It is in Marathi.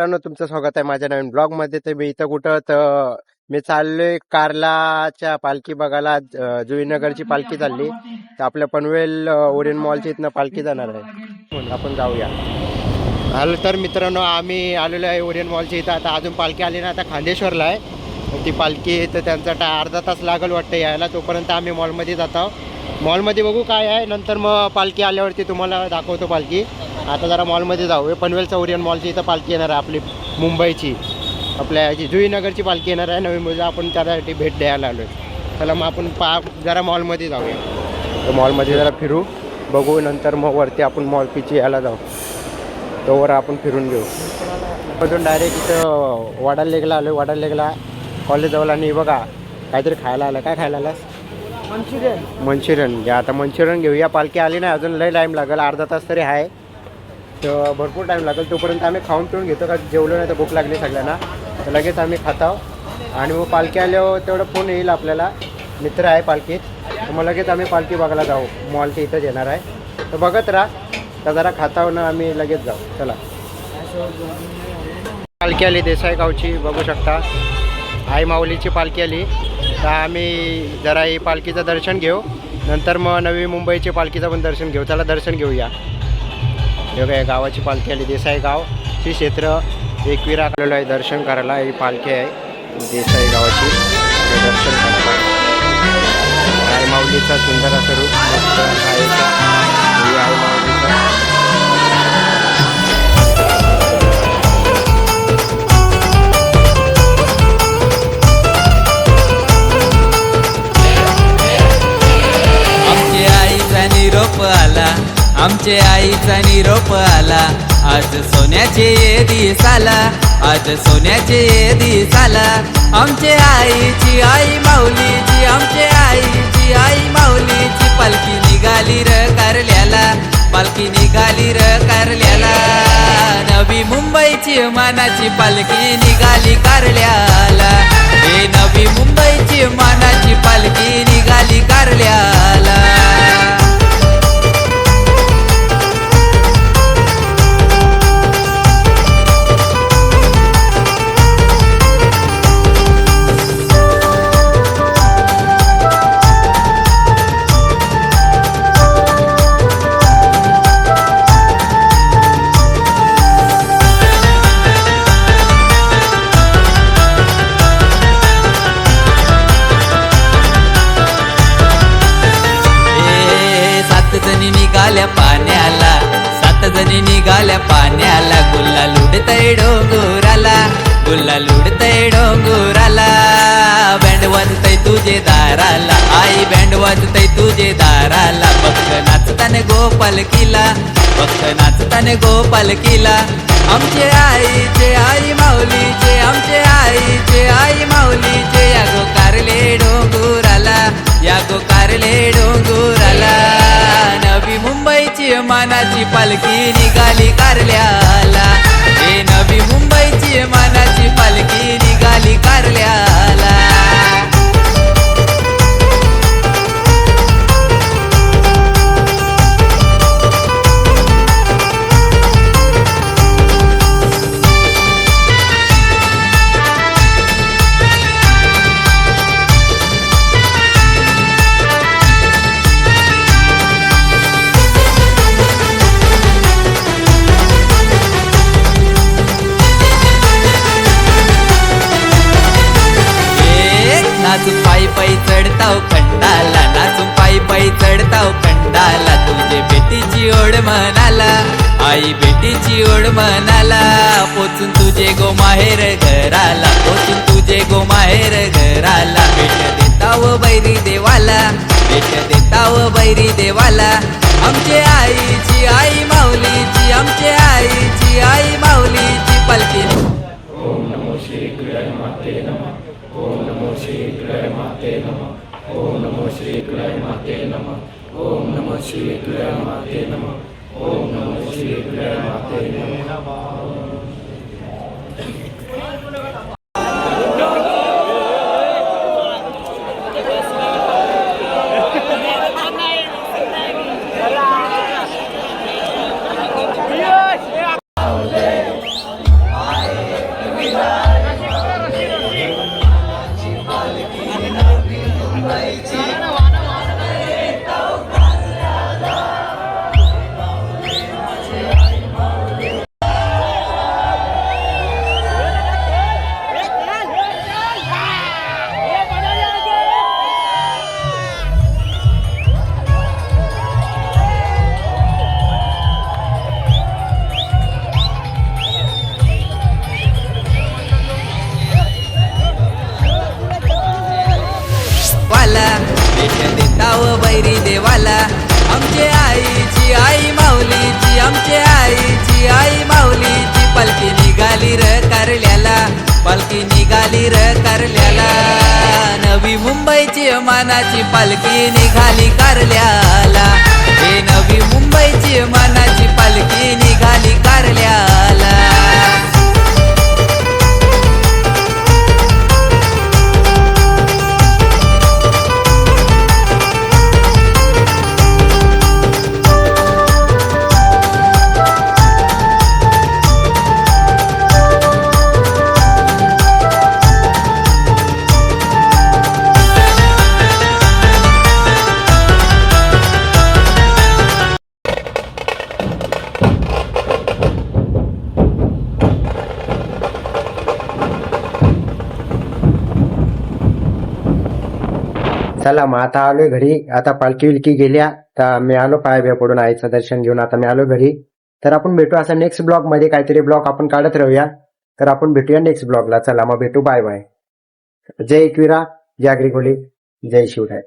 मित्रांनो तुमचं स्वागत आहे माझ्या नवीन ब्लॉगमध्ये तर मी इथं कुठं? तर मी चाललोय कार्लाच्या पालखी बघायला. जुईनगरची पालखी चालली. तर आपल्या पनवेल अं, ओरियन मॉलच्या इथनं पालखी जाणार आहे. आपण जाऊया. आलो तर मित्रांनो आम्ही आलेलो आहे ओरियन मॉलची इथं. आता अजून पालखी आली ना आता खांदेश्वरला आहे. ती पालखी तर त्यांचा टा अर्धा तास लागल वाटतं यायला. तोपर्यंत आम्ही मॉलमध्ये जात आहोत. मॉलमध्ये बघू काय आहे. नंतर मग पालखी आल्यावरती तुम्हाला दाखवतो पालखी. आता जरा मॉलमध्ये जाऊ हे पनवेलचं ओरियन मॉलची इथं पालखी येणार आहे आपली मुंबईची. आपल्या याची जुईनगरची पालखी येणार आहे. नवी मुंबईला आपण त्यासाठी भेट द्यायला आलो आहे चला मग आपण पा जरा मॉलमध्ये जाऊया. तर मॉलमध्ये जरा फिरू. बघू नंतर मग वरती आपण मॉल पिची यायला जाऊ. तोवर आपण फिरून घेऊ. अजून डायरेक्ट इथं वाडाल लेगला आलो वाडाल लेगला कॉलेज जवळ आणि बघा काहीतरी खायला आलं. काय खायला आलास? मंचुरियन. मंचुरियन. घ्या. आता मंचुरियन घेऊया. पालखी आली नाही. अजून लय टाईम लागेल. अर्धा तास तरी आहे. तर भरपूर टाईम लागेल. तोपर्यंत आम्ही खाऊन पिऊन घेतो का जेवलो नाही तर भूक लागली सगळ्यांना. तर लगेच आम्ही खात आहोत आणि मग पालखी आल्यावर तेवढं फोन येईल आपल्याला. मित्र आहे पालखीत. तर मग लगेच आम्ही पालखी बघायला जाऊ. मॉलच्या इथंच येणार आहे. तर बघत राहा. तर जरा खाताव ना आम्ही लगेच जाऊ. चला. पालखी आली देसाई गावची बघू शकता. आई माऊलीची पालखी आली. तर आम्ही जरा ही पालखीचं दर्शन घेऊ. नंतर मग नवी मुंबईची पालखीचं पण दर्शन घेऊ. त्याला दर्शन घेऊया. हे काय गावाची पालखी आली. देसाई गाव श्री क्षेत्र एकविरा आलेलो आहे दर्शन करायला ही पालखी आहे. देसाई गावाची. दर्शन करायला. माऊलीचा सुंदर असं रूप आमचे आईचा निरोप आला. आज सोन्याचे दिस आला. आज सोन्याचे दिस आला. आमचे आईची आई माऊलीची आमचे आईची आई माऊलीची. पालखी निघाली र कारल्याला पालखी निघाली र कारल्याला. नवी मुंबईची मानाची पालखी तुझे दाराला. आई बँड वाजतय तुझे दाराला. भक्त नाचताने गोपाल किला. भक्त नाचताने गोपाल किला. आमचे आईचे आई माऊलीचे आमचे आईचे आई माऊलीचे या गो कारले डोंगुराला. या गो कारले डोंगुराला. नवी मुंबईची मानाची पालखी निघा नाचून पायी चढताव खंडाला. नाचून पायी पायी चढताव खंडाला. तुझे बेटीची ओढ म्हणाला. आई बेटीची ओढ म्हणाला. पोचून तुझे गो माहेर घराला. पोचून तुझे गो माहेर घराला. भेट देताव बैरी देवाला. भेट देताव बैरी देवाला. आमचे आईची आई माऊलीची आमचे आईची आई माऊलीची ઓમ નમો શ્રી વિક્રય માતે નમ ઓમ નમો શ્રી વિક્રય માતે નમ ઓમ નમો શ્રી વિક્રય માતે નમ ઓમ નમો શ્રી વિક્રય માતે નમ मुंबईची मानाची पालखी निघाली कारल्याला. हे नवी चला मग आता आलोय घरी. आता पालखी विलकी गेल्या तर मी आलो पाय पडून आईचं दर्शन घेऊन. आता मी आलो घरी. तर आपण भेटू असं नेक्स्ट ब्लॉगमध्ये काहीतरी ब्लॉग आपण काढत राहूया. तर आपण भेटूया नेक्स्ट ब्लॉगला चला मग भेटू. बाय बाय जय एकविरा जय अग्रिकोली जय शिवराय.